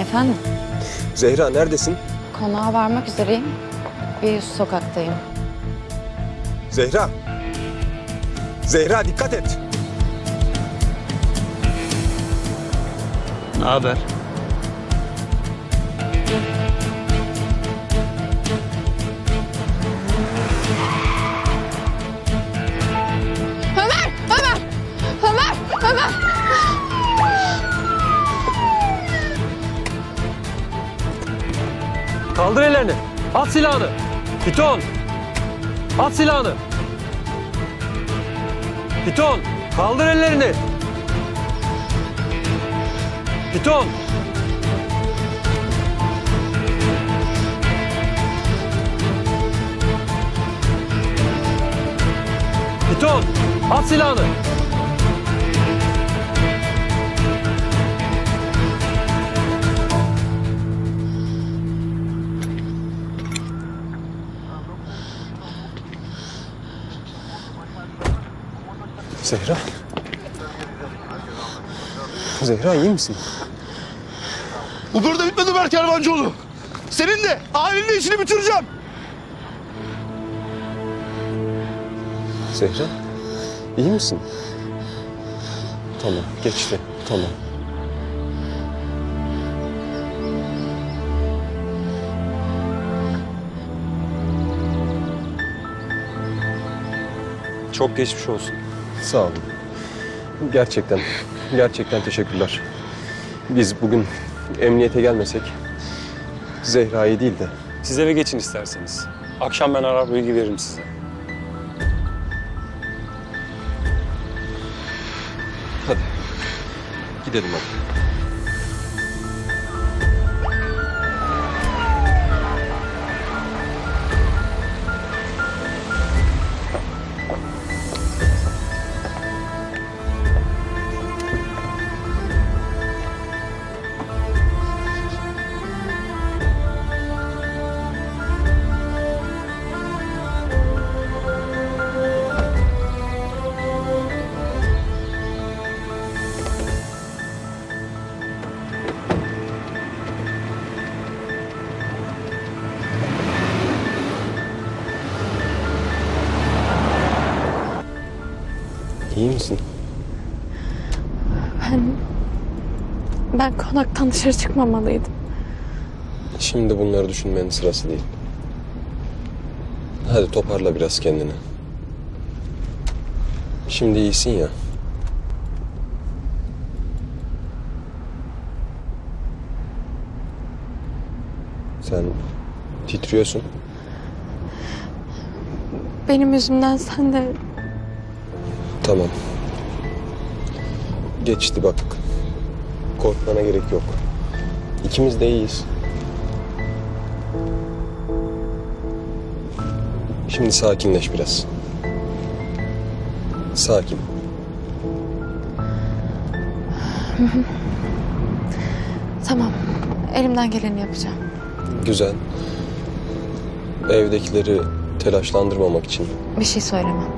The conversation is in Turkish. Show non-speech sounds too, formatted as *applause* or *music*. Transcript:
Efendim, Zehra neredesin? konağa varmak üzereyim. Bir üst sokaktayım. Zehra. Zehra dikkat et. Ne haber? Ömer! Kaldır ellerini. At silahını. Piton. At silahını. Piton. Kaldır ellerini. Piton. Piton. At silahını. Zehra. Zehra iyi misin? Bu burada bitmedi Ömer Kervancıoğlu. Senin de ailenin de işini bitireceğim. Zehra. iyi misin? Tamam geçti. Tamam. Çok geçmiş olsun. Sağ olun. Gerçekten, gerçekten teşekkürler. Biz bugün emniyete gelmesek Zehra'yı değil de Siz eve geçin isterseniz. Akşam ben arar bilgi veririm size. hadi gidelim hadi. İyi misin? Ben... Ben konaktan dışarı çıkmamalıydım. Şimdi bunları düşünmenin sırası değil. Hadi toparla biraz kendini. Şimdi iyisin ya. Sen titriyorsun. Benim yüzümden sen de Tamam. Geçti bak. Korkmana gerek yok. İkimiz de iyiyiz. Şimdi sakinleş biraz. Sakin. *laughs* tamam. Elimden geleni yapacağım. Güzel. Evdekileri telaşlandırmamak için Bir şey söylemem.